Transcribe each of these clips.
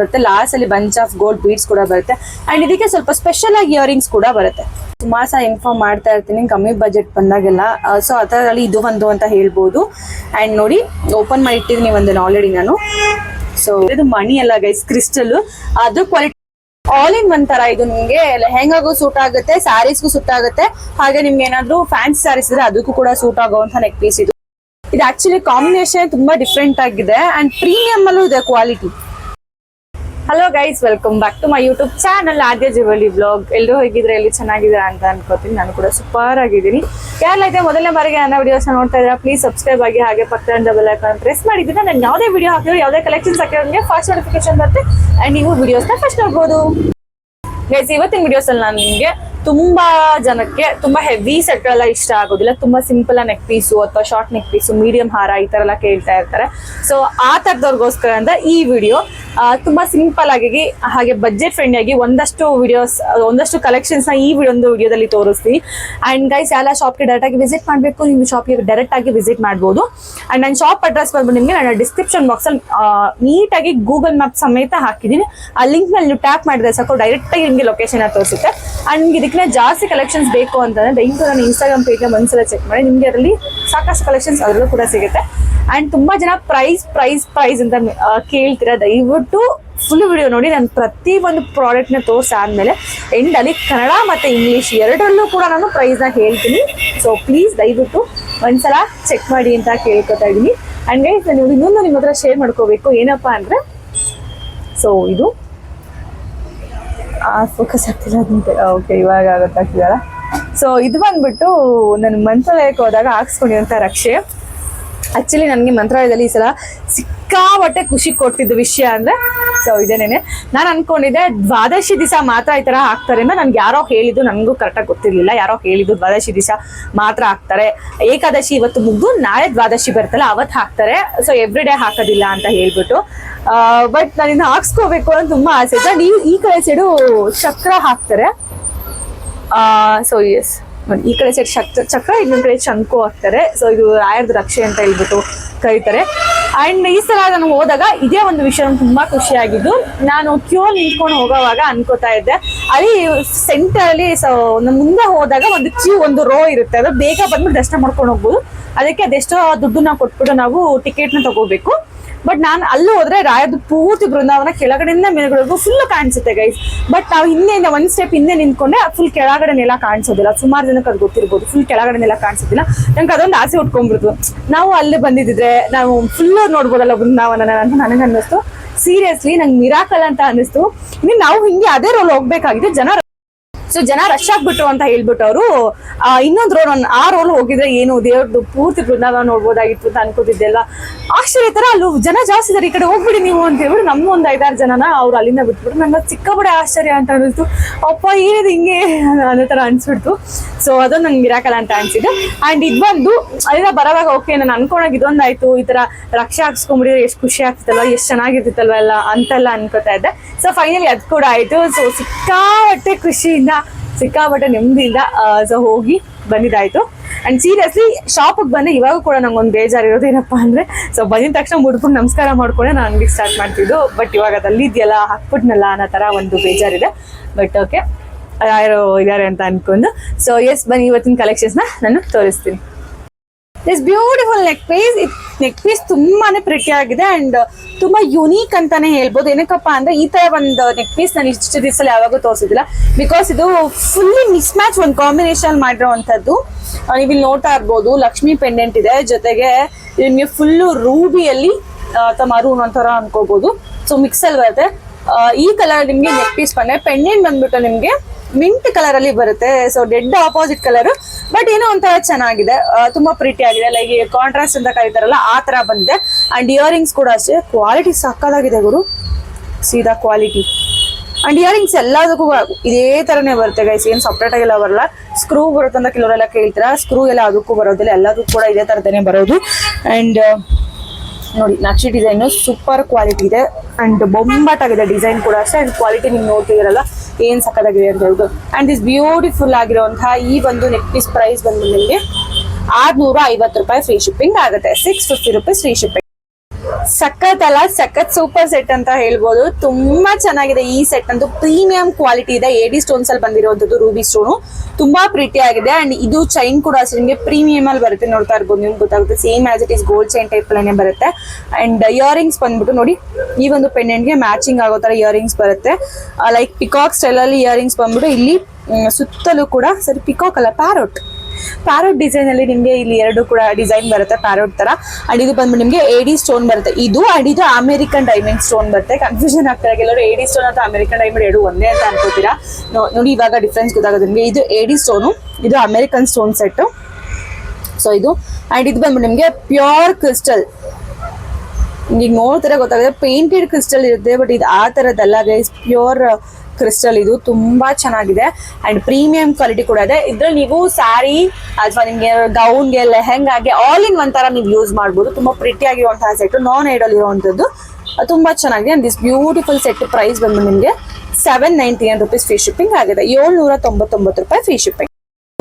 ಬರುತ್ತೆ. ಲಾಸ್ಟ್ ಅಲ್ಲಿ bunch of gold beads ಕೂಡ ಬರುತ್ತೆ. ಅಂಡ್ ಇದಕ್ಕೆ ಸ್ವಲ್ಪ ಸ್ಪೆಷಲ್ ಆಗಿ ಇಯರಿಂಗ್ಸ್ ಕೂಡ ಬರುತ್ತೆ. ಸುಮಾರು ಸಹ ಇನ್ಫಾರ್ಮ್ ಮಾಡ್ತಾ ಇರ್ತೀನಿ. ಕಮ್ಮಿ ಬಜೆಟ್ ಬಂದಾಗೆಲ್ಲ. ಸೊ ಅದರಲ್ಲಿ ಇದು ಒಂದು ಅಂತ ಹೇಳ್ಬೋದು. ಅಂಡ್ ನೋಡಿ ಓಪನ್ ಮಾಡಿ ಇಟ್ಟಿದ್ದೀನಿ ಒಂದು ಆಲ್ರೆಡಿ ನಾನು. ಸೊ ಇದು ಮಣಿ ಅಲ್ಲ ಗೈಸ್ ಕ್ರಿಸ್ಟಲ್ ಅದು ಕ್ವಾಲಿಟಿ ಆಲ್ ಇನ್ ಒನ್ ತರ ಇದು ನಿಮ್ಗೆ ಲೆಹೆಂಗಾಗೂ ಸೂಟ್ ಆಗುತ್ತೆ ಸ್ಯಾರೀಸ್ಗೂ ಸೂಟ್ ಆಗುತ್ತೆ. ಹಾಗೆ ನಿಮ್ಗೆ ಏನಾದ್ರು ಫ್ಯಾನ್ಸಿ ಸ್ಯಾರೀಸ್ ಇದ್ರೆ ಅದಕ್ಕೂ ಕೂಡ ಸೂಟ್ ಆಗುವಂತ ನೆಕ್ ಪೀಸ್ ಇದು. ಇದು ಆಕ್ಚುಲಿ ಕಾಂಬಿನೇಷನ್ ತುಂಬಾ ಡಿಫ್ರೆಂಟ್ ಆಗಿದೆ. ಅಂಡ್ ಪ್ರೀಮಿಯಂ ಅಲ್ಲೂ ಇದೆ quality hello guys welcome back to my YouTube channel Aadya jewellery blog ಎಲ್ಲರೂ ಹೇಗಿದ್ರೆ ಎಲ್ಲಿ ಚೆನ್ನಾಗಿದ್ದೀರಾ ಅಂತ ಅನ್ಕೋತೀನಿ. ನಾನು ಕೂಡ ಸೂಪರ್ ಆಗಿದ್ದೀನಿ. ಯಾರೈತೆ ಮೊದಲನೇ ಬಾರಿಗೆ ನನ್ನ ವಿಡಿಯೋಸ್ ನೋಡ್ತಾ ಇದ್ದೀರಾ ಪ್ಲೀಸ್ ಸಬ್ಸ್ಕ್ರೈಬ್ ಆಗಿ ಹಾಗೆ ಪಕ್ಕದ ಡಬಲ್ ಐಕಾನ್ ಪ್ರೆಸ್ ಮಾಡಿದ್ದೀನಿ ನಾನು ಯಾವುದೇ ವಿಡಿಯೋ ಹಾಕಿದ್ರು ಯಾವುದೇ ಕಲೆಕ್ಷನ್ಸ್ ಹಾಕಿರೋ ನಿಮಗೆ ಫಸ್ಟ್ ನೋಟಿಫಿಕೇಶನ್ ಬರುತ್ತೆ. ಆ್ಯಂಡ್ ನೀವು ವಿಡಿಯೋಸ್ನ ಫಸ್ಟ್ ನೋಡ್ಬೋದು. ಗೈಸ್ ಇವತ್ತಿನ ವಿಡಿಯೋಸ್ ಅಲ್ಲಿ ನಾನು ನಿಮಗೆ ತುಂಬಾ ಜನಕ್ಕೆ ತುಂಬಾ ಹೆವಿ ಸೆಟ್ ಎಲ್ಲ ಇಷ್ಟ ಆಗೋದಿಲ್ಲ. ತುಂಬಾ ಸಿಂಪಲ್ ನೆಕ್ ಪೀಸು ಅಥವಾ ಶಾರ್ಟ್ ನೆಕ್ ಪೀಸು ಮೀಡಿಯಂ ಹಾರ ಈ ತರ ಎಲ್ಲ ಕೇಳ್ತಾ ಇರ್ತಾರೆ. ಸೊ ಆ ತರದವ್ರಿಗೋಸ್ಕರ ಅಂತ ಈ ವಿಡಿಯೋ ತುಂಬಾ ಸಿಂಪಲ್ ಆಗಿ ಹಾಗೆ ಬಜೆಟ್ ಫ್ರೆಂಡ್ಲಿ ಆಗಿ ಒಂದಷ್ಟು ವಿಡಿಯೋಸ್ ಒಂದಷ್ಟು ಕಲೆಕ್ಷನ್ಸ್ನ ಈ ಒಂದು ವಿಡಿಯೋದಲ್ಲಿ ತೋರಿಸ್ತೀನಿ ಅಂಡ್ ಗೈಸ್ ಎಲ್ಲ ಶಾಪ್ಗೆ ಡೈರೆಕ್ಟ್ ಆಗಿ ವಿಸಿಟ್ ಮಾಡಬೇಕು, ನೀವು ಶಾಪ್ಗೆ ಡೈರೆಕ್ಟ್ ಆಗಿ ವಿಸಿಟ್ ಮಾಡಬಹುದು ಅಂಡ್ ನನ್ನ ಶಾಪ್ ಅಡ್ರೆಸ್ ಬಂದ್ಬಿಟ್ಟು ನಿಮಗೆ ನನ್ನ ಡಿಸ್ಕ್ರಿಪ್ಷನ್ ಬಾಕ್ಸ್ ಅಲ್ಲಿ ನೀಟಾಗಿ ಗೂಗಲ್ ಮ್ಯಾಪ್ ಸಮೇತ ಹಾಕಿದ್ದೀನಿ ಆ ಲಿಂಕ್ನಲ್ಲಿ ನೀವು ಟ್ಯಾಪ್ ಮಾಡಿದ್ರೆ ಸಾಕು ಡೈರೆಕ್ಟ್ ಆಗಿ ನಿಮಗೆ ಲೊಕೇಶನ್ ತೋರಿಸುತ್ತೆ. ಅಂಡ್ ನಿಮ್ಗೆ ಇದಕ್ಕೆ ಜಾಸ್ತಿ ಕಲೆಕ್ಷನ್ಸ್ ಬೇಕು ಅಂತಂದ್ರೆ ದಯವಿಟ್ಟು ನಾನು ಇನ್ಸ್ಟಾಗ್ರಾಮ್ ಪೇಜ್ನ ಒಂದ್ಸಲ ಚೆಕ್ ಮಾಡಿ, ನಿಮಗೆ ಅದರಲ್ಲಿ ಸಾಕಷ್ಟು ಕಲೆಕ್ಷನ್ಸ್ ಅದರಲ್ಲೂ ಕೂಡ ಸಿಗುತ್ತೆ. ಆ್ಯಂಡ್ ತುಂಬಾ ಜನ ಪ್ರೈಸ್ ಪ್ರೈಸ್ ಪ್ರೈಸ್ ಅಂತ ಕೇಳ್ತೀರಾ. ದಯವಿಟ್ಟು ಫುಲ್ ವಿಡಿಯೋ ನೋಡಿ, ನಾನು ಪ್ರತಿ ಒಂದು ಪ್ರಾಡಕ್ಟ್ನ ತೋರಿಸಾದ್ಮೇಲೆ ಎಂಡಲ್ಲಿ ಕನ್ನಡ ಮತ್ತೆ ಇಂಗ್ಲಿಷ್ ಎರಡರಲ್ಲೂ ಕೂಡ ನಾನು ಪ್ರೈಸ್ನ ಹೇಳ್ತೀನಿ. ಸೊ ಪ್ಲೀಸ್ ದಯವಿಟ್ಟು ಒಂದ್ಸಲ ಚೆಕ್ ಮಾಡಿ ಅಂತ ಕೇಳ್ಕೊತಾ ಇದ್ದೀನಿ. ಆ್ಯಂಡ್ ಗೈಸ್ ನಾನು ಇನ್ನೊಂದು ನಿಮ್ಮ ಹತ್ರ ಶೇರ್ ಮಾಡ್ಕೋಬೇಕು. ಏನಪ್ಪಾ ಅಂದ್ರೆ ಸೊ ಇದು ಫೋಕಸ್ ಆಗ್ತಿಲ್ಲ ಓಕೆ ಇವಾಗ ಗೊತ್ತಾಗ್ತಿದಲ್ಲ ಸೊ ಇದು ಬಂದ್ಬಿಟ್ಟು ನನ್ನ ಮಂತ್ರಾಲಯಕ್ಕೆ ಹೋದಾಗ ಹಾಕ್ಸ್ಕೊಂಡಿರೋಂಥ ರಕ್ಷೆ. ಆ್ಯಕ್ಚುಲಿ ನನಗೆ ಮಂತ್ರಾಲಯದಲ್ಲಿ ಈ ಸಲ ಸಿಕ್ಕಾಪಟ್ಟೆ ಖುಷಿ ಕೊಟ್ಟಿದ್ದು ವಿಷಯ ಅಂದ್ರೆ, ಸೊ ಇದೇನೇನೆ. ನಾನು ಅನ್ಕೊಂಡಿದ್ದೆ, ದ್ವಾದಶಿ ದಿವಸ ಮಾತ್ರ ಈ ತರ ಹಾಕ್ತಾರೆ ಅಂತ ನನ್ಗೆ ಯಾರೋ ಹೇಳಿದ್ದು ನನಗೂ ಕರೆಕ್ಟಾಗಿ ಗೊತ್ತಿರ್ಲಿಲ್ಲ. ಯಾರೋ ಹೇಳಿದ್ದು ದ್ವಾದಶಿ ದಿವಸ ಮಾತ್ರ ಹಾಕ್ತಾರೆ. ಏಕಾದಶಿ ಇವತ್ತು ಮುಗ್ದು ನಾಳೆ ದ್ವಾದಶಿ ಬರ್ತಲ್ಲ ಅವತ್ತು ಹಾಕ್ತಾರೆ. ಸೊ ಎವ್ರಿ ಡೇ ಹಾಕೋದಿಲ್ಲ ಅಂತ ಹೇಳ್ಬಿಟ್ಟು. ಬಟ್ ನಾನು ಇನ್ನು ಹಾಕ್ಸ್ಕೋಬೇಕು ಅಂತ ತುಂಬಾ ಆಸೆ. ಇದೆ ನೀವು ಈ ಕಡೆ ಸೈಡು ಚಕ್ರ ಹಾಕ್ತಾರೆ. ಸೊ ಎಸ್ ಈ ಕಡೆ ಸೈಡ್ ಚಕ್ರ, ಇನ್ನೊಂದ್ ಕಡೆ ಶಂಕು ಹಾಕ್ತಾರೆ. ಸೊ ಇದು ರಾಯರ್ದು ರಕ್ಷೆ ಅಂತ ಹೇಳ್ಬಿಟ್ಟು ಕರೀತಾರೆ. ಅಂಡ್ ಈ ಸಲ ನಾನು ಹೋದಾಗ ಇದೇ ಒಂದು ವಿಷಯ ತುಂಬಾ ಖುಷಿ ಆಗಿದ್ದು ನಾನು ಕ್ಯೂ ನಿಂತ್ಕೊಂಡು ಹೋಗೋವಾಗ ಅನ್ಕೋತಾ ಇದ್ದೆ. ಅಲ್ಲಿ ಸೆಂಟರ್ ಅಲ್ಲಿ ಮುಂದೆ ಹೋದಾಗ ಒಂದು ಕ್ಯೂ ಒಂದು ರೋ ಇರುತ್ತೆ. ಅದು ಬೇಗ ಬಂದ್ಬಿಟ್ಟು ದರ್ಶನ ಮಾಡ್ಕೊಂಡು ಹೋಗ್ಬೋದು. ಅದಕ್ಕೆ ಅದೆಷ್ಟೋ ದುಡ್ಡನ್ನ ಕೊಟ್ಬಿಟ್ಟು ನಾವು ಟಿಕೆಟ್ನ ತಗೋಬೇಕು. ಬಟ್ ನಾನು ಅಲ್ಲೂ ಹೋದ್ರೆ ರಾಯದು ಪೂರ್ತಿ ಬೃಂದಾವನ ಕೆಳಗಡೆಯಿಂದ ಮೇಲ್ಗಡೆಗೂ ಫುಲ್ ಕಾಣಿಸುತ್ತೆ ಗೈಸ್ ಬಟ್ ನಾವು ಹಿಂದೆಯಿಂದ ಒಂದ್ ಸ್ಟೆಪ್ ಹಿಂದೆ ನಿಂತ್ಕೊಂಡೆ ಫುಲ್ ಕೆಳಗಡೆ ನೆಲ ಕಾಣಿಸೋದಿಲ್ಲ. ಸುಮಾರು ಜನಕ್ಕೆ ಅದು ಗೊತ್ತಿರ್ಬೋದು. ಫುಲ್ ಕೆಳಗಡೆ ನೆಲ ಕಾಣಿಸೋದಿಲ್ಲ. ನಂಗೆ ಅದೊಂದು ಆಸೆ ಉಟ್ಕೊಂಡ್ಬಿಡ್ತು. ನಾವು ಅಲ್ಲಿ ಬಂದಿದ್ರೆ ನಾವು ಫುಲ್ ನೋಡ್ಬೋದಲ್ಲ ಬೃಂದಾವನ ಅಂತ ನನಗೆ ಅನ್ನಿಸ್ತು ಸೀರಿಯಸ್ಲಿ ನಂಗೆ ಮಿರಾಕಲ್ ಅಂತ ಅನ್ನಿಸ್ತು. ಇನ್ನು ನಾವು ಹಿಂಗೆ ಅದೇ ರೋಲ್ ಹೋಗ್ಬೇಕಾಗಿದೆ. ಜನ ಸೊ ಜನ ರಶ್ ಆಗ್ಬಿಟ್ರು ಅಂತ ಹೇಳ್ಬಿಟ್ಟು ಅವರು ಇನ್ನೊಂದು ರೋಲ್ ಆ ರೋಲ್ ಹೋಗಿದ್ರೆ ಏನು ದೇವ್ರದ್ದು ಪೂರ್ತಿ ಬೃಂದಾವನ ನೋಡ್ಬೋದಾಗಿತ್ತು ಅಂತ ಅನ್ಕೋತಿದ್ದೆ ಅಲ್ವಾ ಆಶ್ಚರ್ಯ ತರ ಅಲ್ಲೂ ಜನ ಜಾಸ್ತಿ ಇದಾರೆ, ಈ ಕಡೆ ಹೋಗ್ಬಿಡಿ ನೀವು ಅಂತ ಹೇಳ್ಬಿಟ್ಟು ನಮ್ಮ ಒಂದು ಐದಾರು ಜನನ ಅವ್ರು ಅಲ್ಲಿಂದ ಬಿಟ್ಬಿಟ್ಟು ನಂಗೆ ಸಿಕ್ಕಾಪಡೆ ಆಶ್ಚರ್ಯ ಅಂತ ಅನಿಸ್ತು ಅಪ್ಪ, ಏನಿದೆ ಹಿಂಗೆ ಅನ್ನೋ ತರ ಅನ್ಸ್ಬಿಡ್ತು. ಸೊ ಅದೊಂದು ನಂಗೆ ಇರಾಕಲ್ಲ ಅಂತ ಅನ್ಸಿದ್ದು ಅಂಡ್ ಇದು ಬಂದು, ಅಲ್ಲಿಂದ ಬರೋವಾಗ ಓಕೆ ನಾನು ಅನ್ಕೊಂಡಾಗ ಇದೊಂದಾಯ್ತು, ಈ ತರ ರಕ್ಷೆ ಹಾಕ್ಸ್ಕೊಂಡ್ಬಿಡಿದ್ರೆ ಎಷ್ಟು ಖುಷಿ ಆಗ್ತಿತ್ತಲ್ವ, ಎಷ್ಟು ಚೆನ್ನಾಗಿರ್ತಿತ್ತಲ್ವ ಎಲ್ಲ ಅಂತೆಲ್ಲ ಅನ್ಕೋತಾ ಇದ್ದೆ. ಸೊ ಫೈನಲಿ ಅದು ಕೂಡ ಆಯ್ತು. ಸೊ ಸಿಕ್ಕಾಪಟ್ಟೆ ಖುಷಿಯಿಂದ ಸಿಕ್ಕಾಪಟ್ಟೆ ನೆಮ್ಮದಿಯಿಂದ ಸೊ ಹೋಗಿ ಬಂದಿದ್ದಾಯ್ತು. ಅಂಡ್ ಸೀರಿಯಸ್ಲಿ ಶಾಪಿಗೆ ಬಂದೆ, ಇವಾಗ ಕೂಡ ನಂಗೊಂದು ಬೇಜಾರಿರೋದು ಏನಪ್ಪಾ ಅಂದ್ರೆ ಸೊ ಬಂದಿದ ತಕ್ಷಣ ಮುಡ್ಕೊಂಡು ನಮಸ್ಕಾರ ಮಾಡ್ಕೊಂಡೆ ನಾನು ಅಂಗಡಿಗೆ ಸ್ಟಾರ್ಟ್ ಮಾಡ್ತಿದ್ದು. ಬಟ್ ಇವಾಗ ಅದು ಅಲ್ಲಿದೆಯಲ್ಲ, ಹಾಕ್ಬಿಟ್ನಲ್ಲ ಅನ್ನೋ ಥರ ಒಂದು ಬೇಜಾರಿದೆ. ಬಟ್ ಓಕೆ ಯಾರು ಇದ್ದಾರೆ ಅಂತ ಅನ್ಕೊಂಡು. ಸೊ ಎಸ್ ಬನ್ನಿ ಇವತ್ತಿನ ಕಲೆಕ್ಷನ್ಸ್ನ ನಾನು ತೋರಿಸ್ತೀನಿ. This beautiful neck piece neck piece ತುಂಬಾನೇ ಪ್ರಿಟಿ ಆಗಿದೆ ಅಂಡ್ ತುಂಬಾ ಯುನೀಕ್ ಅಂತಾನೆ ಹೇಳ್ಬೋದು. ಏನಕ್ಕಪ್ಪ ಅಂದ್ರೆ ಈ ತರ ಒಂದು ನೆಕ್ ಪೀಸ್ ನಾನು ಇಷ್ಟು ದಿವಸ ಯಾವಾಗೂ ತೋರಿಸಿದಿಲ್ಲ ಬಿಕಾಸ್ ಇದು ಫುಲ್ಲಿ ಮಿಸ್ ಮ್ಯಾಚ್ ಒಂದು ಕಾಂಬಿನೇಷನ್ ಮಾಡಿರೋವಂಥದ್ದು. ಆ, ನೀವು ಇಲ್ಲಿ ನೋಡ್ತಾ ಇರ್ಬೋದು ಲಕ್ಷ್ಮಿ ಪೆಂಡೆಂಟ್ ಇದೆ. ಜೊತೆಗೆ ನಿಮಗೆ ಫುಲ್ಲು ರೂಬಿಯಲ್ಲಿ ತಮ್ಮ ಒಂಥರ ಅನ್ಕೋಬಹುದು ಸೊ ಮಿಕ್ಸ್ ಅಲ್ಲಿ ಬರುತ್ತೆ. ಈ ಕಲರ್ ನಿಮ್ಗೆ ನೆಕ್ ಪೀಸ್ ಬಂದ್ರೆ ಪೆಂಡೆಂಟ್ ಬಂದ್ಬಿಟ್ಟು ನಿಮ್ಗೆ ಮಿಂಟ್ ಕಲರ್ ಅಲ್ಲಿ ಬರುತ್ತೆ. So dead opposite colour but ಏನೋ ಒಂಥರ ಚೆನ್ನಾಗಿದೆ. ತುಂಬಾ ಪ್ರೀಟಿ ಆಗಿದೆ. ಲೈಕ್ ಕಾಂಟ್ರಾಸ್ಟ್ ಅಂತ ಕರೀತಾರಲ್ಲ, ಆ ತರ ಬಂದಿದೆ. ಅಂಡ್ ಇಯರಿಂಗ್ಸ್ ಕೂಡ ಅಷ್ಟೇ. ಕ್ವಾಲಿಟಿ ಸಕ್ಕದಾಗಿದೆ ಗುರು. ಸೀದಾ ಕ್ವಾಲಿಟಿ ಅಂಡ್ ಇಯರಿಂಗ್ಸ್ ಎಲ್ಲದಕ್ಕೂ ಇದೇ ತರನೇ ಬರುತ್ತೆ ಗೈಸ್ ಏನು ಸಪ್ರೇಟ್ ಎಲ್ಲ ಬರಲ್ಲ. ಸ್ಕ್ರೂ ಬರುತ್ತೆ ಅಂತ ಕೆಲವರೆಲ್ಲ ಕೇಳ್ತೀರಾ? ಸ್ಕ್ರೂ ಎಲ್ಲ ಅದಕ್ಕೂ ಬರೋದಿಲ್ಲ. ಎಲ್ಲದಕ್ಕೂ ಕೂಡ ಇದೇ ತರದೇನೆ ಬರೋದು. ಅಂಡ್ ನೋಡಿ, ನಕ್ಷಿ ಡಿಸೈನ್ ಸೂಪರ್ ಕ್ವಾಲಿಟಿ ಇದೆ. ಅಂಡ್ ಬೊಂಬಾಟಾಗಿದೆ ಡಿಸೈನ್ ಕೂಡ ಅಷ್ಟೇ. ಅಂಡ್ ಕ್ವಾಲಿಟಿ ನೀವು ನೋಡ್ತಿದ್ದೀರಲ್ಲ. ಏನ್ ಸಕ್ಕದಾಗಿದೆ ಅಂತ ಹೇಳ್ಬೋದು ಅಂಡ್ ಇಸ್ ಬ್ಯೂಟಿಫುಲ್ ಆಗಿರುವಂತಹ ಈ ಒಂದು ನೆಕ್ ಪೀಸ್ ಪ್ರೈಸ್ ಬಂದು ನಿಮಗೆ ಆರ್ನೂರ ಐವತ್ತು ರೂಪಾಯಿ ಫ್ರೀ ಶಿಪ್ಪಿಂಗ್ ಆಗುತ್ತೆ. Six fifty rupees free shipping ಸಖತ್ ಅಲ್ಲ, ಸಖತ್ ಸೂಪರ್ ಸೆಟ್ ಅಂತ ಹೇಳ್ಬೋದು. ತುಂಬಾ ಚೆನ್ನಾಗಿದೆ ಈ ಸೆಟ್ ಅಂತೂ. ಪ್ರೀಮಿಯಂ ಕ್ವಾಲಿಟಿ ಇದೆ. ಎಡಿ ಸ್ಟೋನ್ಸ್ ಅಲ್ಲಿ ಬಂದಿರುವಂತದ್ದು ರೂಬಿ ಸ್ಟೋನು. ತುಂಬಾ ಪ್ರೀತಿ ಆಗಿದೆ. ಅಂಡ್ ಇದು ಚೈನ್ ಕೂಡ ಅಷ್ಟೇ. ನಿಮಗೆ ಪ್ರೀಮಿಯಂ ಅಲ್ಲಿ ಬರುತ್ತೆ ನೋಡ್ತಾ ಇರ್ಬೋದು. ನಿಮ್ಗೆ ಗೊತ್ತಾಗುತ್ತೆ. Same as it is gold chain type ಅಲ್ಲೇ ಬರುತ್ತೆ. ಅಂಡ್ ಇಯರಿಂಗ್ಸ್ ಬಂದ್ಬಿಟ್ಟು ನೋಡಿ, ಈ ಒಂದು ಪೆಂಡೆಂಟ್ಗೆ ಮ್ಯಾಚಿಂಗ್ ಆಗೋ ತರ ಇಯರಿಂಗ್ಸ್ ಬರುತ್ತೆ. ಲೈಕ್ ಪಿಕಾಕ್ ಸ್ಟೈಲ್ ಅಲ್ಲಿ ಇಯರಿಂಗ್ಸ್ ಬಂದ್ಬಿಟ್ಟು ಇಲ್ಲಿ ಸುತ್ತಲೂ ಕೂಡ ಸರಿ ಪಿಕಾಕ್ ಅಲ್ಲ ಪ್ಯಾರೋಟ್ ಪ್ಯಾರೋಟ್ ಡಿಸೈನ್ ಅಲ್ಲಿ ನಿಮಗೆ ಇಲ್ಲಿ ಎರಡು ಕೂಡ ಡಿಸೈನ್ ಬರುತ್ತೆ ಪ್ಯಾರೋಟ್ ತರ. ಅಂಡ್ ಇದು ಬಂದ್ಬಿಟ್ಟು ನಿಮಗೆ ಎಡಿ ಸ್ಟೋನ್ ಬರುತ್ತೆ. ಇದು ಅಂಡ್ ಇದು ಅಮೆರಿಕನ್ ಡೈಮಂಡ್ ಸ್ಟೋನ್ ಬರುತ್ತೆ ಕನ್ಫ್ಯೂಷನ್ ಆಗ್ತಾರೆ ಕೆಲವರು ಎಡಿ ಸ್ಟೋನ್ ಅಥವಾ ಅಮೆರಿಕನ್ ಡೈಮಂಡ್ ಎರಡು ಒಂದೇ ಅಂತ ಅನ್ಕೋತೀರಾ? ನೋಡಿ ಇವಾಗ ಡಿಫ್ರೆನ್ಸ್ ಗೊತ್ತಾಗುತ್ತೆ ನಿಮಗೆ. ಇದು ಎಡಿ ಸ್ಟೋನು ಇದು ಅಮೆರಿಕನ್ ಸ್ಟೋನ್ ಸೆಟ್ ಸೊ ಇದು ಅಂಡ್ ಇದು ಬಂದ್ಬಿಟ್ಟು ನಿಮಗೆ ಪ್ಯೂರ್ ಕ್ರಿಸ್ಟಲ್ ಈಗ ನೋಡ್ತಾರೆ ಗೊತ್ತಾಗುತ್ತೆ ಪೇಂಟೆಡ್ ಕ್ರಿಸ್ಟಲ್ ಇರುತ್ತೆ ಬಟ್ ಇದು ಆ ಥರದ್ದಲ್ಲ ಗೈಸ್ ಪ್ಯೂರ್ ಕ್ರಿಸ್ಟಲ್ ಇದು ತುಂಬಾ ಚೆನ್ನಾಗಿದೆ. ಅಂಡ್ ಪ್ರೀಮಿಯಂ ಕ್ವಾಲಿಟಿ ಕೂಡ ಇದೆ. ಇದ್ರಲ್ಲಿ ನೀವು ಸ್ಯಾರಿ ಅಥವಾ ನಿಮ್ಗೆ ಗೌನ್ಗೆ ಲೆಹೆಂಗಾಗೆ ಆಲ್ ಇನ್ ಒನ್ ತರ ನೀವು ಯೂಸ್ ಮಾಡ್ಬೋದು. ತುಂಬಾ ಪ್ರಿಟಿ ಆಗಿರುವಂತಹ ಸೆಟ್ ನಾನ್ ಐಡಲ್ ಇರುವಂತದ್ದು ತುಂಬಾ ಚೆನ್ನಾಗಿದೆ. And this beautiful set price ಬಂದು ನಿಮಗೆ seven ninety nine rupees free shipping ಆಗಿದೆ. ಏಳ್ನೂರ ತೊಂಬತ್ತೊಂಬತ್ತು ರೂಪಾಯಿ ಫ್ರೀ ಶಿಪ್ಪಿಂಗ್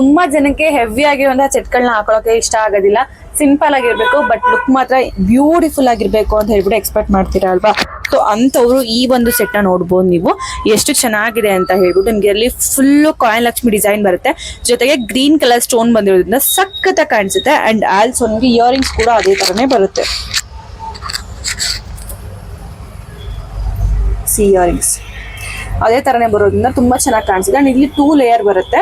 ತುಂಬಾ ಜನಕ್ಕೆ ಹೆವಿ ಆಗಿರುವಂತಹ ಚೆಟ್ಗಳನ್ನ ಹಾಕೊಳ್ಳೋಕೆ ಇಷ್ಟ ಆಗೋದಿಲ್ಲ. ಸಿಂಪಲ್ ಆಗಿರ್ಬೇಕು ಬಟ್ ಲುಕ್ ಮಾತ್ರ ಬ್ಯೂಟಿಫುಲ್ ಆಗಿರ್ಬೇಕು ಅಂತ ಹೇಳ್ಬಿಟ್ಟು ಎಕ್ಸ್ಪೆಕ್ಟ್ ಮಾಡ್ತೀರಾ ಅಲ್ವಾ? ಸೊ ಅಂಥವ್ರು ಈ ಒಂದು ಸೆಟ್ನ ನೋಡ್ಬೋದು ನೀವು. ಎಷ್ಟು ಚೆನ್ನಾಗಿದೆ ಅಂತ ಹೇಳ್ಬಿಟ್ಟು ನಿಮ್ಗೆ ಅಲ್ಲಿ ಫುಲ್ಲು ಕಾಯಿನ್ ಲಕ್ಷ್ಮಿ ಡಿಸೈನ್ ಬರುತ್ತೆ. ಜೊತೆಗೆ ಗ್ರೀನ್ ಕಲರ್ ಸ್ಟೋನ್ ಬಂದಿರೋದ್ರಿಂದ ಸಖತ್ತ ಕಾಣಿಸುತ್ತೆ. ಅಂಡ್ ಆಲ್ಸೋ ನಿಮಗೆ ಇಯರಿಂಗ್ಸ್ ಕೂಡ ಅದೇ ತರನೇ ಬರುತ್ತೆ. ಸಿ ಇಯರಿಂಗ್ಸ್ ಅದೇ ತರನೇ ಬರೋದ್ರಿಂದ ತುಂಬಾ ಚೆನ್ನಾಗಿ ಕಾಣಿಸುತ್ತೆ. ಅಂಡ್ ಇಲ್ಲಿ ಟೂ ಲೇಯರ್ ಬರುತ್ತೆ.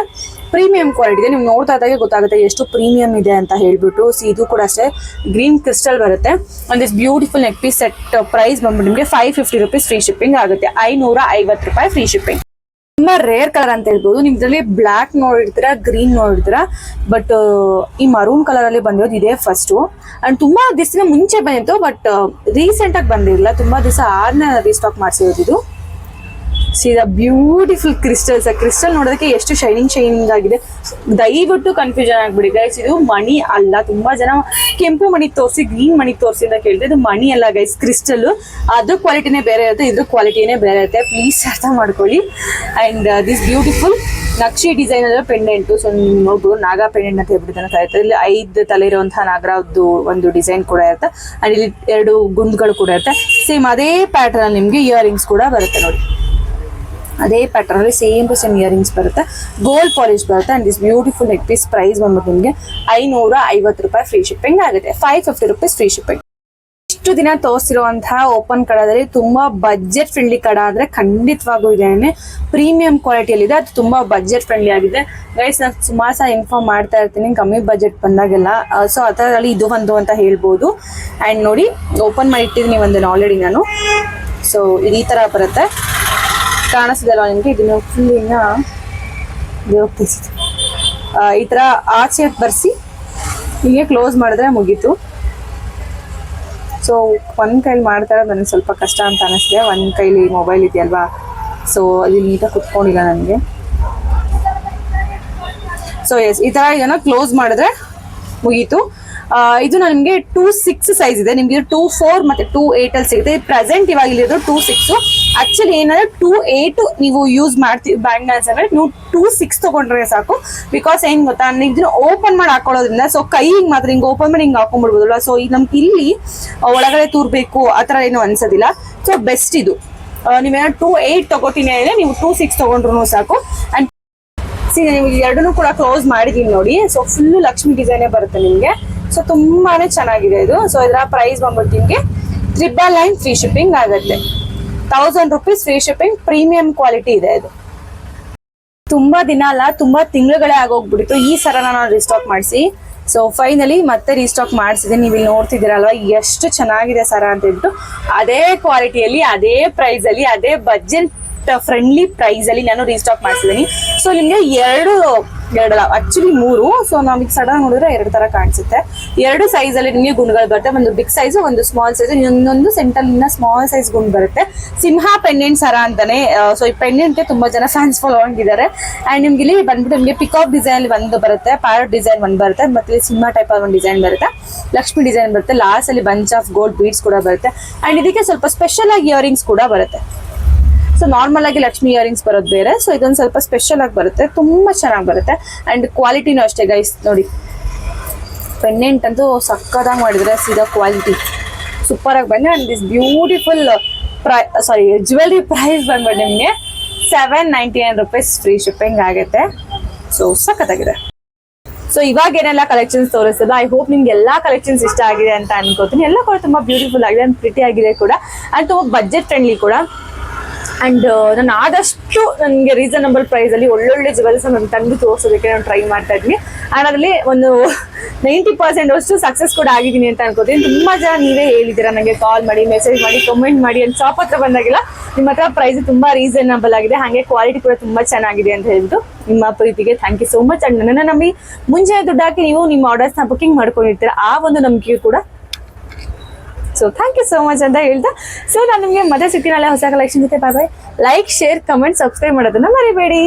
ಪ್ರೀಮಿಯಂ ಕ್ವಾಲಿಟಿ ನೀವು ನೋಡ್ತಾ ಇದ್ದಾಗೆ ಗೊತ್ತಾಗುತ್ತೆ ಎಷ್ಟು ಪ್ರೀಮಿಯಂ ಇದೆ ಅಂತ ಹೇಳ್ಬಿಟ್ಟು. ಸಿ ಇದು ಕೂಡ ಅಷ್ಟೇ, ಗ್ರೀನ್ ಕ್ರಿಸ್ಟಲ್ ಬರುತ್ತೆ. ಒಂದು this beautiful neck piece set price ಬಂದ್ಬಿಟ್ಟು ನಿಮಗೆ five fifty rupees free shipping ಆಗುತ್ತೆ. ಐನೂರ ಐವತ್ತು ರೂಪಾಯಿ ಫ್ರೀ ಶಿಪ್ಪಿಂಗ್ ತುಂಬಾ ರೇರ್ ಕಲರ್ ಅಂತ ಹೇಳ್ಬೋದು. ನಿಮ್ ಇದರಲ್ಲಿ ಬ್ಲಾಕ್ ನೋಡಿರ್ತೀರಾ ಗ್ರೀನ್ ನೋಡಿರ್ತೀರಾ ಬಟ್ ಈ ಮರೂನ್ ಕಲರ್ ಅಲ್ಲಿ ಬಂದಿರೋದು ಇದೇ ಫಸ್ಟ್ ಅಂಡ್ ತುಂಬಾ ದಿವಸ ಮುಂಚೆ ಬಂದಿತ್ತು ಬಟ್ ರೀಸೆಂಟ್ ಆಗಿ ಬಂದಿರಲಿಲ್ಲ ತುಂಬಾ ದಿವಸ ಆರನೇ ರೀಸ್ಟಾಕ್ ಮಾಡಿಸಿರೋದು ಇದು. ಸೀದಾ ಬ್ಯೂಟಿಫುಲ್ ಕ್ರಿಸ್ಟಲ್ಸ್ ಕ್ರಿಸ್ಟಲ್ ನೋಡೋದಕ್ಕೆ ಎಷ್ಟು ಶೈನಿಂಗ್ ಶೈನಿಂಗ್ ಆಗಿದೆ. ದಯವಿಟ್ಟು ಕನ್ಫ್ಯೂಷನ್ ಆಗ್ಬಿಡಿ. ಗೈಸ್ ಇದು ಮಣಿ ಅಲ್ಲ. ತುಂಬಾ ಜನ ಕೆಂಪು ಮಣಿ ತೋರಿಸಿ ಗ್ರೀನ್ ಮಣಿ ತೋರಿಸಿ ಅಂತ ಕೇಳಿದೆ ಇದು ಮಣಿ ಅಲ್ಲ ಗೈಸ್ ಕ್ರಿಸ್ಟಲ್ ಅದ್ರ ಕ್ವಾಲಿಟಿನೇ ಬೇರೆ ಇರುತ್ತೆ, ಇದ್ರ ಕ್ವಾಲಿಟಿನೇ ಬೇರೆ ಇರುತ್ತೆ. ಪ್ಲೀಸ್ ಅರ್ಥ ಮಾಡ್ಕೊಳ್ಳಿ. And this beautiful Naqvi design ಅಲ್ಲ ಪೆಂಡೆಂಟು ಸೊ ನೋಡ್ಬೋದು, ನಾಗ ಪೆಂಡೆಂಟ್ ಅಂತ ಹೇಳ್ಬಿಟ್ಟು ಅಂತ ಇಲ್ಲಿ ಐದು ತಲೆ ಇರುವಂತಹ ನಾಗರದ್ದು ಒಂದು ಡಿಸೈನ್ ಕೂಡ ಇರುತ್ತೆ. ಅಂಡ್ ಇಲ್ಲಿ ಎರಡು ಗುಂಡ್ಗಳು ಕೂಡ ಇರುತ್ತೆ. ಸೇಮ್ ಅದೇ ಪ್ಯಾಟರ್ನ್ ನಿಮ್ಗೆ ಇಯರಿಂಗ್ಸ್ ಕೂಡ ಬರುತ್ತೆ ನೋಡಿ. ಅದೇ ಪ್ಯಾಟರ್ನ್ ಅಲ್ಲಿ ಸೇಮ್ ಟು ಸೇಮ್ ಇಯರಿಂಗ್ಸ್ ಬರುತ್ತೆ. ಗೋಲ್ಡ್ ಪಾಲಿಶ್ ಬರುತ್ತೆ and this beautiful neck piece price ಬಂದ್ಬಿಟ್ಟು ನಿಮಗೆ ಐನೂರ ಐವತ್ತು ರೂಪಾಯಿ ಫ್ರೀ ಶಿಪ್ಪಿಂಗ್ ಆಗುತ್ತೆ. Five fifty rupees free shipping ಇಷ್ಟು ದಿನ ತೋರಿಸಿರುವಂತಹ ಓಪನ್ ಕಡದಲ್ಲಿ ತುಂಬಾ ಬಜೆಟ್ ಫ್ರೆಂಡ್ಲಿ ಕಡ ಅಂದ್ರೆ ಖಂಡಿತವಾಗೂ ಇದೇನೆ ಪ್ರೀಮಿಯಂ ಕ್ವಾಲಿಟಿಯಲ್ಲಿ ಇದೆ ಅದು ತುಂಬಾ ಬಜೆಟ್ ಫ್ರೆಂಡ್ಲಿ ಆಗಿದೆ. ಗೈಸ್ ನಾನು ಸುಮಾರು ಸಹ ಇನ್ಫಾರ್ಮ್ ಮಾಡ್ತಾ ಇರ್ತೀನಿ. ಕಮ್ಮಿ ಬಜೆಟ್ ಬಂದಾಗೆಲ್ಲ. ಸೊ ಅದರಲ್ಲಿ ಇದು ಒಂದು ಅಂತ ಹೇಳ್ಬೋದು. ಆ್ಯಂಡ್ ನೋಡಿ ಓಪನ್ ಮಾಡಿ ಇಟ್ಟಿದ್ದೀನಿ ಒಂದನ್ನು ಆಲ್ರೆಡಿ ನಾನು. ಸೊ ಈ ಥರ ಬರುತ್ತೆ. ಕಾಣಿಸ್ತಿದಲ್ವಾ ನಿಮಗೆ? ಇದನ್ನು ಫುಲ್ ಹೋಗ್ತಿಸಿತು ಈ ತರ ಆಚೆ ಬರ್ಸಿ, ಹೀಗೆ ಕ್ಲೋಸ್ ಮಾಡಿದ್ರೆ ಮುಗೀತು. ಸೊ ಒಂದ್ ಕೈಲಿ ಮಾಡ್ತಾರೆ, ನನಗೆ ಸ್ವಲ್ಪ ಕಷ್ಟ ಅಂತ ಅನಿಸ್ದೆ ಒಂದ್ ಕೈಲಿ ಮೊಬೈಲ್ ಇದೆಯಲ್ವಾ? ಸೊ ಅಲ್ಲಿ ನೀಟಾಗಿ ಕುತ್ಕೊಂಡಿಲ್ಲ ನನಗೆ. ಸೊ ಎಸ್ ಈ ತರ ಇದನ್ನ ಕ್ಲೋಸ್ ಮಾಡಿದ್ರೆ ಮುಗೀತು. ಇದು ನಿಮಗೆ ಟೂ ಸಿಕ್ಸ್ ಸೈಜ್ ಇದೆ. ನಿಮ್ಗೆ ಟೂ ಫೋರ್ ಮತ್ತೆ ಟೂ ಏಟ್ ಅಲ್ಲಿ ಸಿಗುತ್ತೆ. ಪ್ರೆಸೆಂಟ್ ಇವಾಗ ಇಲ್ಲಿರೋದು ಟೂ ಸಿಕ್ಸ್ ಆಕ್ಚುಲಿ ಏನಂದ್ರೆ ಟೂ ಏಟ್ ನೀವು ಯೂಸ್ ಮಾಡ್ತೀವಿ ಬ್ಯಾಂಗಲ್ಸ್ ಅಂದ್ರೆ ನೀವು ಟೂ ಸಿಕ್ಸ್ ತಗೊಂಡ್ರೆ ಸಾಕು. ಬಿಕಾಸ್ ಏನ್ ಗೊತ್ತಾ ಇದನ್ನ ಓಪನ್ ಮಾಡಿ ಹಾಕೊಳ್ಳೋದ್ರಿಂದ ಸೊ ಕೈ ಹಿಂಗ್ ಮಾತ್ರ ಹಿಂಗ್ ಓಪನ್ ಮಾಡಿ ಹಿಂಗ್ ಹಾಕೊಂಡ್ಬಿಡ್ಬೋದಲ್ವಾ? ಸೊ ಈಗ ನಮ್ಗೆ ಇಲ್ಲಿ ಒಳಗಡೆ ತೂರ್ಬೇಕು, ಆ ಥರ ಏನು ಅನ್ಸೋದಿಲ್ಲ. ಸೊ ಬೆಸ್ಟ್ ಇದು. ನೀವೇನೋ ಟೂ ಏಟ್ ತಗೋತೀನಿ ಅಂದ್ರೆ ನೀವು ಟೂ ಸಿಕ್ಸ್ ತಗೊಂಡ್ರು ಸಾಕು. ಅಂಡ್ ಸಿ ನೀವು ಎರಡನ್ನೂ ಕೂಡ ಕ್ಲೋಸ್ ಮಾಡಿದೀನಿ ನೋಡಿ. ಸೊ ಫುಲ್ ಲಕ್ಷ್ಮಿ ಡಿಸೈನೇ ಬರುತ್ತೆ ನಿಮಗೆ. ಸೊ ತುಂಬಾನೇ ಚೆನ್ನಾಗಿದೆ ಇದು. ಸೊ ಇದರ ಪ್ರೈಸ್ ಬಂದ್ಬಿಟ್ಟು ನಿಮಗೆ ತ್ರಿಬಲ್ ಲೈನ್ ಫ್ರೀ ಶಿಪ್ಪಿಂಗ್ ಆಗುತ್ತೆ. Thousand rupees free shipping premium quality ಇದೆ ಇದು. ತುಂಬಾ ದಿನ ಅಲ್ಲ, ತುಂಬಾ ತಿಂಗಳುಗಳೇ ಆಗೋಗ್ಬಿಟ್ಟಿತ್ತು. ಈ ಸರನ ನಾನು ರೀಸ್ಟಾಕ್ ಮಾಡಿಸಿ. ಸೊ ಫೈನಲಿ ಮತ್ತೆ ರೀಸ್ಟಾಕ್ ಮಾಡಿಸಿದೆ. ನೀವು ಇಲ್ಲಿ ನೋಡ್ತಿದ್ದೀರಲ್ವಾ, ಎಷ್ಟು ಚೆನ್ನಾಗಿದೆ ಸರ ಅಂತ ಹೇಳ್ಬಿಟ್ಟು. ಅದೇ ಕ್ವಾಲಿಟಿಯಲ್ಲಿ ಅದೇ ಪ್ರೈಸ್ ಅಲ್ಲಿ, ಅದೇ ಬಜೆಟ್ ಫ್ರೆಂಡ್ಲಿ ಪ್ರೈಸ್ ಅಲ್ಲಿ ನಾನು ರೀಸ್ಟಾಕ್ ಮಾಡಿಸಿದ್ದೀನಿ. ಸೊ ನಿಮ್ಗೆ ಎರಡು ಎರಡಲ್ಲ. ಆಕ್ಚುಲಿ ಮೂರು. ಸೊ ನಮಗೆ ಸಡನ್ ನೋಡಿದ್ರೆ ಎರಡು ತರ ಕಾಣಿಸುತ್ತೆ. ಎರಡು ಸೈಜ್ ಅಲ್ಲಿ ನಿಮಗೆ ಗುಂಡ್ಗಳು ಬರುತ್ತೆ. ಒಂದು ಬಿಗ್ ಸೈಜ್ ಒಂದು ಸ್ಮಾಲ್ ಸೈಜ್ ಇನ್ನೊಂದು ಸೆಂಟರ್ ಸ್ಮಾಲ್ ಸೈಜ್ ಗುಂಡ್ ಬರುತ್ತೆ. ಸಿಂಹ ಪೆಂಡೆಂಟ್ ಸರ ಅಂತಾನೆ. ಸೊ ಈ ಪೆಂಡೆಂಟ್ಗೆ ತುಂಬಾ ಜನ ಫ್ಯಾನ್ಸ್ ಫಾಲೋ ಆಗಿದ್ದಾರೆ. ಅಂಡ್ ನಿಮ್ಗೆ ಇಲ್ಲಿ ಬಂದ್ಬಿಟ್ಟು ನಿಮಗೆ ಪಿಕಾಪ್ ಡಿಸೈನ್ ಒಂದು ಬರುತ್ತೆ ಪ್ಯಾರಟ್ ಡಿಸೈನ್ ಒಂದು ಬರುತ್ತೆ, ಮತ್ತೆ ಸಿಂಹ ಟೈಪ್ ಒಂದು ಡಿಸೈನ್ ಬರುತ್ತೆ, ಲಕ್ಷ್ಮಿ ಡಿಸೈನ್ ಬರುತ್ತೆ ಲಾಸ್ಟ್ ಅಲ್ಲಿ ಬಂಚ್ ಆಫ್ ಗೋಲ್ಡ್ ಬೀಡ್ಸ್ ಕೂಡ ಬರುತ್ತೆ. ಅಂಡ್ ಇದಕ್ಕೆ ಸ್ವಲ್ಪ ಸ್ಪೆಷಲ್ ಆಗಿ ಇಯರಿಂಗ್ಸ್ ಕೂಡ ಬರುತ್ತೆ. ಸೊ ನಾರ್ಮಲ್ ಆಗಿ ಲಕ್ಷ್ಮಿ ಇಯರಿಂಗ್ಸ್ ಬರೋದು ಬೇರೆ. ಸೊ ಇದೊಂದು ಸ್ವಲ್ಪ ಸ್ಪೆಷಲ್ ಆಗಿ ಬರುತ್ತೆ. ತುಂಬಾ ಚೆನ್ನಾಗಿ ಬರುತ್ತೆ. ಅಂಡ್ ಕ್ವಾಲಿಟಿನೂ ಅಷ್ಟೇ ಗೈಸ್ ನೋಡಿ. ಪೆಂಡೆಂಟ್ ಅಂತೂ ಸಕ್ಕದಾಗಿ ಮಾಡಿದ್ರೆ ಸೀದಾ ಕ್ವಾಲಿಟಿ ಸೂಪರ್ ಆಗಿ ಬಂದಿದೆ ಅಂಡ್ ದಿಸ್ ಬ್ಯೂಟಿಫುಲ್ ಪ್ರೈ ಸಾರಿ ಜ್ಯುವೆಲ್ರಿ ಪ್ರೈಸ್ ಬಂದ್ಬಿಟ್ಟು ನಿಮಗೆ. Seven ninety nine rupees free shipping ಆಗುತ್ತೆ. ಸೊ ಸಖತ್ತಾಗಿದೆ ಸೊ ಇವಾಗ ಏನೆಲ್ಲ ಕಲೆಕ್ಷನ್ಸ್ ತೋರಿಸಿದ್ರು ಐ ಹೋಪ್ ನಿಮ್ಗೆ ಎಲ್ಲ ಕಲೆಕ್ಷನ್ಸ್ ಇಷ್ಟ ಆಗಿದೆ ಅಂತ ಅನ್ಕೋತೀನಿ. ಎಲ್ಲ ಕೂಡ ತುಂಬಾ ಬ್ಯೂಟಿಫುಲ್ ಆಗಿದೆ ಅಂಡ್ ಪ್ರಿಟಿ ಆಗಿದೆ ಕೂಡ. ಅಂಡ್ ತುಂಬಾ ಬಜೆಟ್ ಫ್ರೆಂಡ್ಲಿ ಕೂಡ. ಅಂಡ್ ನಾನು ಆದಷ್ಟು ನನಗೆ ರೀಸನಬಲ್ ಪ್ರೈಸ್ ಅಲ್ಲಿ ಒಳ್ಳೊಳ್ಳೆ ಜುವೆಲ್ಸ್ ನನ್ನ ತಂದು ತೋರಿಸೋದಕ್ಕೆ ನಾನು ಟ್ರೈ ಮಾಡ್ತಾ ಇದ್ದೀನಿ. ಅಂಡ್ ಅದರಲ್ಲಿ ಒಂದು ನೈಂಟಿ ಪರ್ಸೆಂಟ್ ಅಷ್ಟು ಸಕ್ಸಸ್ ಕೂಡ ಆಗಿದ್ದೀನಿ ಅಂತ ಅನ್ಕೋತೀನಿ. ತುಂಬಾ ಜನ ನೀವೇ ಹೇಳಿದ್ದೀರಾ ನನಗೆ ಕಾಲ್ ಮಾಡಿ ಮೆಸೇಜ್ ಮಾಡಿ ಕಮೆಂಟ್ ಮಾಡಿ ಅಂತ ಶಾಪ್ ಹತ್ರ ಬಂದಾಗಿಲ್ಲ ನಿಮ್ಮ ಹತ್ರ ಪ್ರೈಸ್ ತುಂಬಾ ರೀಸನಬಲ್ ಆಗಿದೆ. ಹಾಗೆ ಕ್ವಾಲಿಟಿ ಕೂಡ ತುಂಬಾ ಚೆನ್ನಾಗಿದೆ ಅಂತ ಹೇಳ್ಬಿಟ್ಟು ನಿಮ್ಮ ಪ್ರೀತಿಗೆ thank you so much and ನನ್ನ ನಂಬಿ ಮುಂಚೆ ದುಡ್ಡು ನೀವು ನಿಮ್ಮ ಆರ್ಡರ್ಸ್ನ ಬುಕಿಂಗ್ ಮಾಡ್ಕೊಂಡಿರ್ತೀರ, ಆ ಒಂದು ನಂಬಿಕೆ ಕೂಡ so thank you so much ಅಂತ ಹೇಳ್ತಾ. ಸೊ ನಾನು ನಿಮಗೆ ಮತ್ತೆ ಸಿಗ್ತೀನಲ್ಲ ಹೊಸ ಕಲೆಕ್ಷನ್ ಜೊತೆ bye like share comment subscribe ಮಾಡೋದನ್ನ ಮರಿಬೇಡಿ.